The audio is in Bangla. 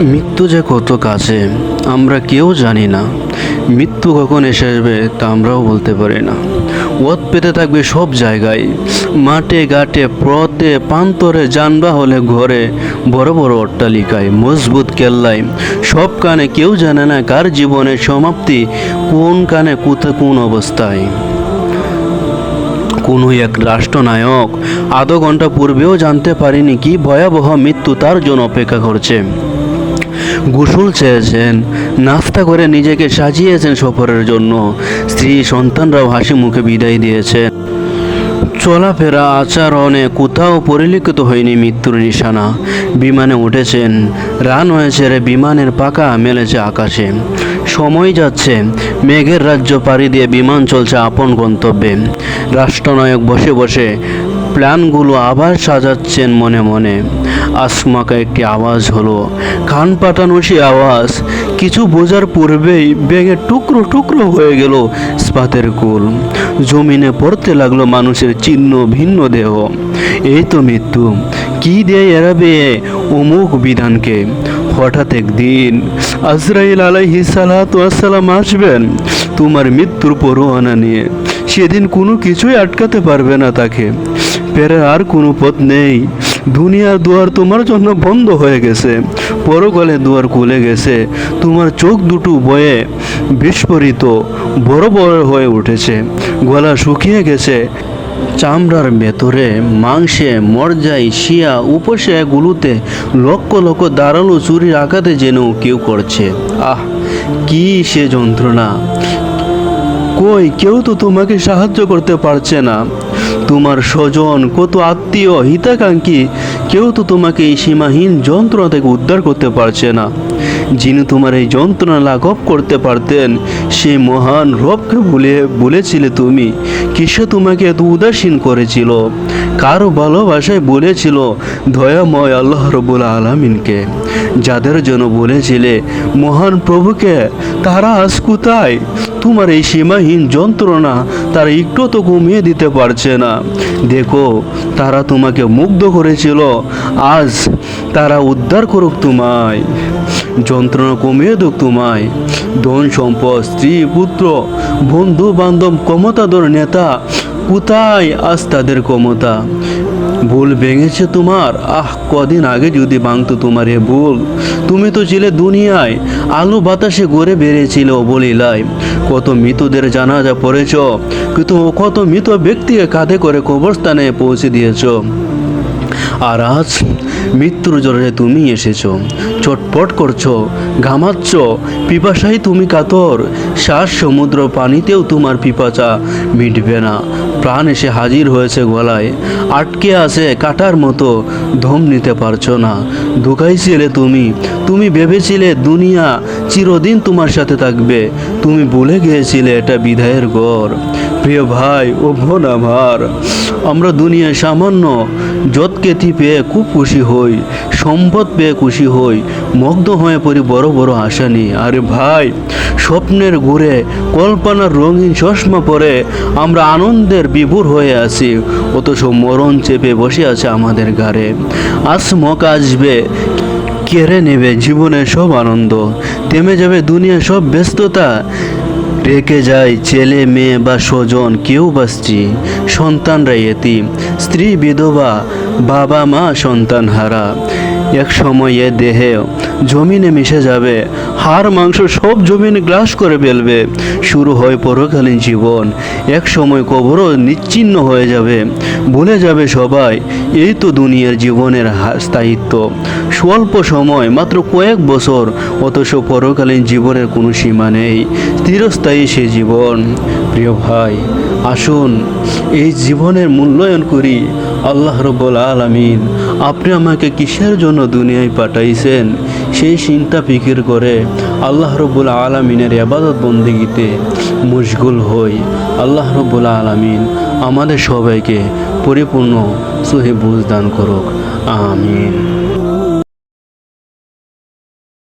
মৃত্যু যে কত কাছে, আমরা কেউ জানি না। মৃত্যু কখন এসে আসবে তা আমরাও বলতে পারি না। ওত পেতে থাকবে সব জায়গায়। মাঠে, ঘাটে, পথে, প্রান্তরে, যানবাহনে, ঘরে, বড় বড় অট্টালিকায়, মজবুত কেল্লায়। সব কানে কেউ জানে না কার জীবনের সমাপ্তি, কোন কানে কোথা কোন অবস্থায়। কোনো এক রাষ্ট্রনায়ক আধ ঘণ্টা পূর্বেও জানতে পারিনি কি ভয়াবহ মৃত্যু তার জন্য অপেক্ষা করছে। গোসল চেয়েছেন, নাস্তা করে নিজেকে সাজিয়েছেন সফরের জন্য। স্ত্রী সন্তানরাও হাসি মুখে বিদায় দিয়েছেন। চলাফেরা, আচরণে কোথাও পরিলক্ষিত হয়নি মৃত্যুর নিশানা। বিমানে উঠেছেন, রান হয়েছে রে বিমানের পাকা মেলেছে আকাশে। সময় যাচ্ছে, মেঘের রাজ্য পাড়ি দিয়ে বিমান চলছে আপন গন্তব্যে। রাষ্ট্রনায়ক বসে বসে প্ল্যানগুলো আবার সাজাচ্ছেন মনে মনে। আসমাকা একটি আওয়াজ হলো। কান পাতানো সে আওয়াজ কিছু বোঝার পূর্বেই ব্যাঙে টুকরো টুকরো হয়ে গেল স্পাতের কুল। জমিনে পড়তে লাগল মানুষের চিহ্ন ভিন্ন দেহ। এই তো মৃত্যু। কি দিয়ে এড়াবে অমুক বিধানকে? হঠাৎ একদিন আজরাইল আলাইহি সালাম আসবেন তোমার মৃত্যুর পরোয়ানা নিয়ে। সেদিন কোনো কিছুই আটকাতে পারবে না তাকে। পেরে আর কোনো পথ নেই। দুনিয়ার দুয়ার তোমার জন্য বন্ধ হয়ে গেছে, পরকালে দুয়ার খুলে গেছে, তোমার চোখ দুটো বয়ে বিস্ফোরিত, বড় বড় হয়ে উঠেছে, গলা শুকিয়ে গেছে। চামড়ার ভেতরে, মাংসে মরজাই শিয়া, উপসে গুলোতে লক্ষ লক্ষ দাঁড়াল চুরির আঘাতে যেন কেউ করছে। আহ, কি সে যন্ত্রণা। কই, কেউ তো তোমাকে সাহায্য করতে পারছে না। তোমার স্বজন কত আত্মীয় হিতাকাঙ্ক্ষী, কেউ তো তোমাকে এই সীমাহীন যন্ত্রণা থেকে উদ্ধার করতে পারছে না। যিনি তোমার এই যন্ত্রণা লাঘব করতে পারতেন, সেই মহান রবকে ভুলে, বলেছিলে তুমি, কিসে তোমাকে এত উদাসীন করেছিল? কারও ভালোবাসায় বলেছিল, দয়াময় আল্লাহ রবুল আলমিনকে। যাদের জন্য বলেছিলে, মহান প্রভুকে, তারা আজ কোথায়? তোমার এই সীমাহীন যন্ত্রণা তারা একটু তো কমিয়ে দিতে পারছে না। দেখো, তারা তোমাকে মুগ্ধ করেছিল। আজ তারা উদ্ধার করুক তোমায়, যন্ত্রণা কমিয়ে দুক তোমায়। ধন সম্পদ, স্ত্রী, পুত্র বন্ধু বান্ধব ক্ষমতাধর নেতা কোথায় আজ তাদের ক্ষমতা? ভুল ভেঙেছে তোমার? আহ, কদিন আগে যদি ভাঙতো তোমার এ ভুল। তুমি তো ছিলে দুনিয়ায়, আলো বাতাসে গড়ে বেরিয়েছিলে অবলীলায় কত মৃতদের জানাজা পড়েছ, কিন্তু কত মৃত ব্যক্তিকে কাঁধে করে কবরস্থানে পৌঁছে দিয়েছ। আর আজ মৃত্যুর জলে তুমি এসেছ। চটপট করছ, ঘামাচ্ছ। পিপাসাই তুমি কাতর। শ্বাস সমুদ্র পানিতেও তোমার পিপাসা মিটবে না। প্রাণ এসে হাজির হয়েছে গলায়। আটকে আছে কাটার মতো। ধম নিতে পারছ না। ধোকাইছিলে তুমি। তুমি ভেবেছিলে দুনিয়া চিরদিন তোমার সাথে থাকবে। তুমি ভুলে গিয়েছিলে এটা বিদায়ের ঘর। প্রিয় ভাই, ও বোন আমার, আমরা দুনিয়ায় সামান্য যৎকেতি পেয়ে খুব খুশি হই। সম্পদ পেয়ে খুশি হই। মগ্ধ হয়ে পড়ি বড় বড় আশা নিয়ে। আরে ভাই, স্বপ্নের ঘুরে, কল্পনার রঙিন চশমা পরে আমরা আনন্দের বিভোর হয়ে আছি। অথচ মরণ চেপে বসে আছে আমাদের ঘাড়ে। আসমক আসবে, কেড়ে নেবে জীবনের সব আনন্দ। থেমে যাবে দুনিয়ার সব ব্যস্ততা। রেখে যায় ছেলে, মেয়ে বা স্বজন, কেউ বা স্ত্রী। সন্তানরা এতিম, স্ত্রী, বিধবা বাবা মা সন্তান হারা এক সময় দেহে জমিনে মিশে যাবে, হাড়, মাংস সব জমিনে গ্রাস করে ফেলবে। শুরু হয় পরকালীন জীবন, এক সময় কবরও নিচ্ছিন্ন হয়ে যাবে। ভুলে যাবে সবাই, এই তো দুনিয়ার জীবনের স্থায়িত্ব। স্বল্প সময়, মাত্র কয়েক বছর, অথচ পরকালীন জীবনের কোনো সীমা নেই। স্থিরস্থায়ী সে জীবন। প্রিয় ভাই, আসুন, এই জীবনের মূল্যায়ন করি। আল্লাহ রব্বুল আলামিন আপনি আমাকে কিসের জন্য দুনিয়ায় পাঠাইছেন? সেই চিন্তা ফিকির করে আল্লাহ রবুল আলমিনের আবাদত বন্দিগিতে মশগুল হই। আল্লাহ রবুল আলমিন আমাদের সবাইকে পরিপূর্ণ সহি বুঝদান করুক। আমিন।